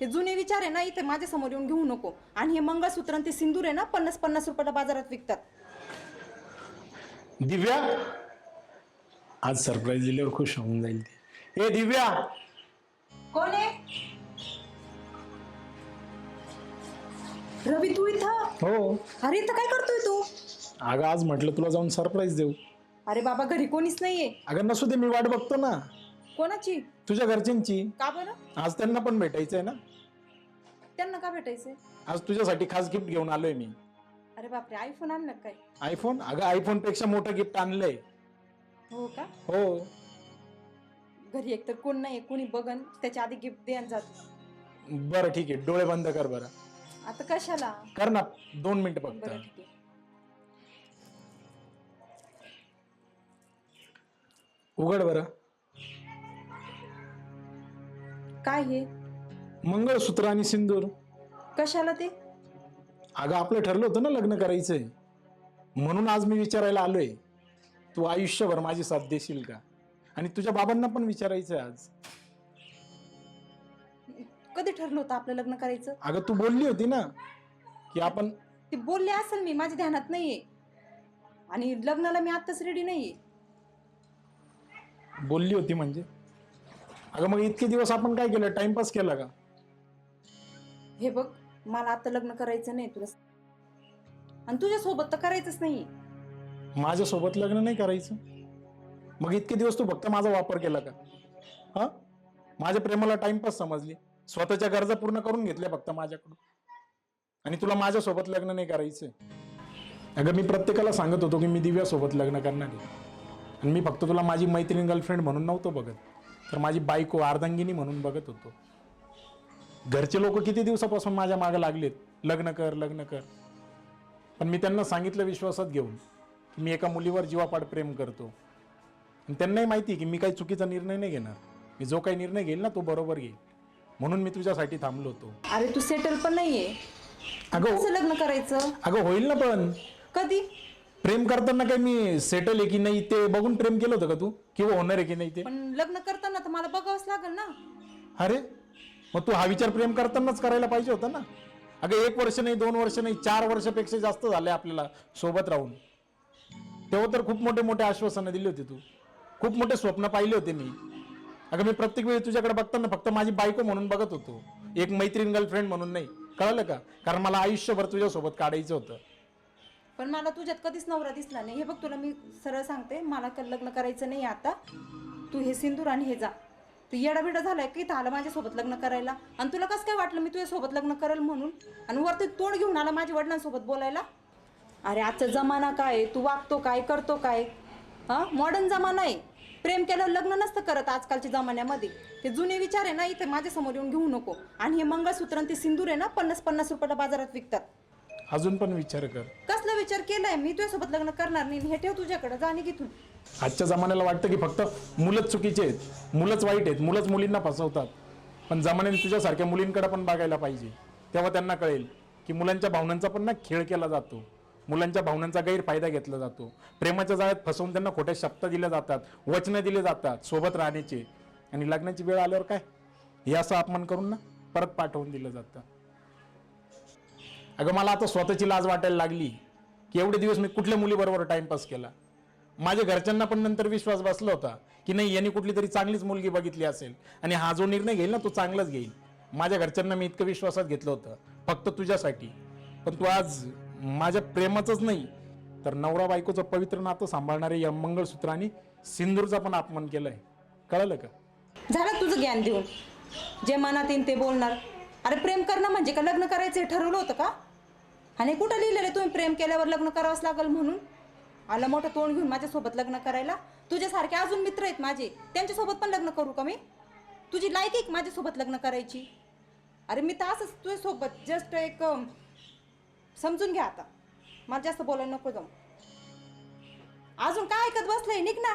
ते जुने विचार आहे ना इथे माझ्यासमोर येऊन घेऊ नको. आणि हे मंगळसूत्र आणि ते सिंदूर आहे ना पन्नास पन्नास रुपयाला बाजारात विकतात. दिव्या आज सरप्राईज दिल्यावर खुश होऊन जाईल ती. ए दिव्या! कोण आहे? रवी तू इथं? हो. अरे इथं काय करतोय तू? अगं आज म्हटलं तुला जाऊन सरप्राईज देऊ. अरे बाबा घरी कोणीच नाहीये. अगं नसू दे मी वाट बघतो ना. कोणाची? तुझ्या घरच्यांची? का बरं? आज त्यांना पण भेटायचंय ना? त्यांना का भेटायचंय? आज तुझ्यासाठी खास गिफ्ट घेऊन आलोय मी. अरे बापरे आयफोन आणलं काय? आयफोन अगं आयफोनपेक्षा मोठं गिफ्ट आणलंय. हो का? हो. घरी एकतर कोण नाही कोणी बघन त्याच्या आधी गिफ्ट द्यान जात बरं ठीक आहे डोळे बंद कर बरं. आता कशाला? कर ना दोन मिनिटं बरं फक्त ठीक आहे. उघड बरं. काय हे? मंगळसूत्र आणि सिंदूर. कशाला ते? अगं आपलं ठरलं होतं ना लग्न करायचंय. म्हणून आज मी विचारायला आलोय. तू आयुष्यभर माझी साथ देशील का? आणि तुझ्या बाबांना पण विचारायचंय आज. कधी ठरलं होतं आपलं लग्न करायचं? अगं तू बोलली होती ना की आपण ते बोलले असेल मी माझ्या ध्यानात नाहीये. आणि लग्नाला मी आत्ताच रेडी नाहीये. बोलली होती म्हणजे? अगं मग इतके दिवस आपण काय केलं? टाइमपास केला का? हे बघ मला आता लग्न करायचं नाही तुला. आणि तुझ्या सोबत तर करायचंच नाही माझ्यासोबत लग्न नाही करायचं? मग इतके दिवस तू फक्त माझा वापर केला का? हा? माझ्या प्रेमाला टाइमपास समजली. स्वतःच्या गरजा पूर्ण करून घेतल्या फक्त माझ्याकडून. आणि तुला माझ्यासोबत लग्न नाही करायचं अगं मी प्रत्येकाला सांगत होतो की मी दिव्यासोबत लग्न करणार आहे. आणि मी फक्त तुला माझी मैत्रीण गर्लफ्रेंड म्हणून नव्हतो बघत. तर माझी बायको अर्धांगिनी म्हणून बघत होतो. घरचे लोक किती दिवसापासून माझ्या मागे लागलेत? लग्न कर लग्न कर. पण मी त्यांना सांगितलं विश्वासात घेऊन की मी एका मुलीवर जीवापाड प्रेम करतो. आणि त्यांनाही माहिती की मी काही चुकीचा निर्णय नाही घेणार. मी जो काही निर्णय घेईल ना तो बरोबर घेईल. म्हणून मी तुझ्यासाठी थांबलो होतो. अरे तू सेटल पण नाहीये. अगं कसं लग्न करायचं? अगं होईल ना पण. कधी? प्रेम करताना काही मी सेटल आहे की नाही ते बघून प्रेम केलं होतं का तू? किंवा होणार आहे की नाही ते? पण लग्न करताना तर मला बघावंच लागेल ना. अरे मग तू हा विचार प्रेम करतानाच करायला पाहिजे होता ना? अगं एक वर्ष नाही दोन वर्ष नाही चार वर्षापेक्षा जास्त झाले आपल्याला सोबत राहून. तेव्हा तर खूप मोठे मोठे आश्वासनं दिली होती तू. खूप मोठे स्वप्न पाहिले होते मी. अगं मी प्रत्येक वेळी तुझ्याकडे बघताना फक्त माझी बायको म्हणून बघत होतो. एक मैत्रीण गर्लफ्रेंड म्हणून नाही. कळलं का? कारण मला आयुष्यभर तुझ्यासोबत काढायचं होतं. पण मला तुझ्यात कधीच नवरा दिसला नाही. हे बघ तुला मी सरळ सांगते मला लग्न करायचं नाही आता. तू हे सिंदूर आणि हे जा. तू येडा बिडा झालाय की इथं? आलं माझ्यासोबत लग्न करायला. आणि तुला कसं काय वाटलं मी तुझ्यासोबत लग्न करेल म्हणून? आणि वरती तोंड घेऊन आला माझ्या वडिलांसोबत बोलायला? अरे आजचा जमाना काय आहे? तू वागतो काय करतो काय? हां? मॉडर्न जमाना आहे. प्रेम केलं लग्न नसतं करत आजकालच्या जमान्यामध्ये. ते जुने विचार आहे ना इथे माझ्यासमोर येऊन घेऊ नको. आणि हे मंगळसूत्र आणि ते सिंदूर आहे ना पन्नास पन्नास रुपयाला बाजारात विकतात. अजून पण विचार कर. कसला विचार केलाय? मी तुझ्यासोबत लग्न करणार नाही हे ठेव तुझ्याकडे जा आणि घेतून आजच्या जमान्याला वाटतं की फक्त मुलंच चुकीचे आहेत मुलंच वाईट आहेत मुलंच मुलींना फसवतात. पण जमान्याने तुझ्यासारख्या मुलींकडे पण बघायला पाहिजे. तेव्हा त्यांना कळेल की मुलांच्या भावनांचा पण ना खेळ केला जातो. मुलांच्या भावनांचा गैरफायदा घेतला जातो. प्रेमाच्या जाळ्यात फसवून त्यांना खोट्या शब्द दिल्या जातात वचनं दिले जातात सोबत राहण्याचे. आणि लग्नाची वेळ आल्यावर काय? हे असं अपमान करून ना परत पाठवून दिलं जातं. अगं मला आता स्वतःची लाज वाटायला लागली की एवढे दिवस मी कुठल्या मुलीबरोबर टाइमपास केला? माझ्या घरच्यांना पण नंतर विश्वास बसला होता की नाही यांनी कुठली तरी चांगलीच मुलगी बघितली असेल आणि हा जो निर्णय घेईल ना तो चांगलाच घेईल. माझ्या घरच्यांना मी इतकं विश्वासात घेतलं होतं फक्त तुझ्यासाठी. पण तू आज माझ्या प्रेमाचंच नाही तर नवरा बायकोचं पवित्र नातं सांभाळणारे या मंगळसूत्र आणि सिंदूरचा पण अपमान केलाय. कळलं का? झालं तुझं ज्ञान देऊन. जे मनात येईल ते बोलणार. अरे प्रेम करणं म्हणजे का? लग्न करायचं हे ठरवलं होतं का? आणि कुठं लिहिलेलं आहे? तुम्ही प्रेम केल्यावर लग्न करावंच लागल म्हणून? आला मोठं तोंड घेऊन माझ्यासोबत लग्न करायला? तुझ्यासारखे अजून मित्र आहेत माझे. त्यांच्यासोबत पण लग्न करू का मी? तुझी लायक आहे माझ्यासोबत लग्न करायची? अरे मी तर असंच तुझ्यासोबत. जस्ट एक समजून घ्या आता. मला जास्त बोलायला नको जाऊ. अजून काय ऐकत बसलंय? निघ ना.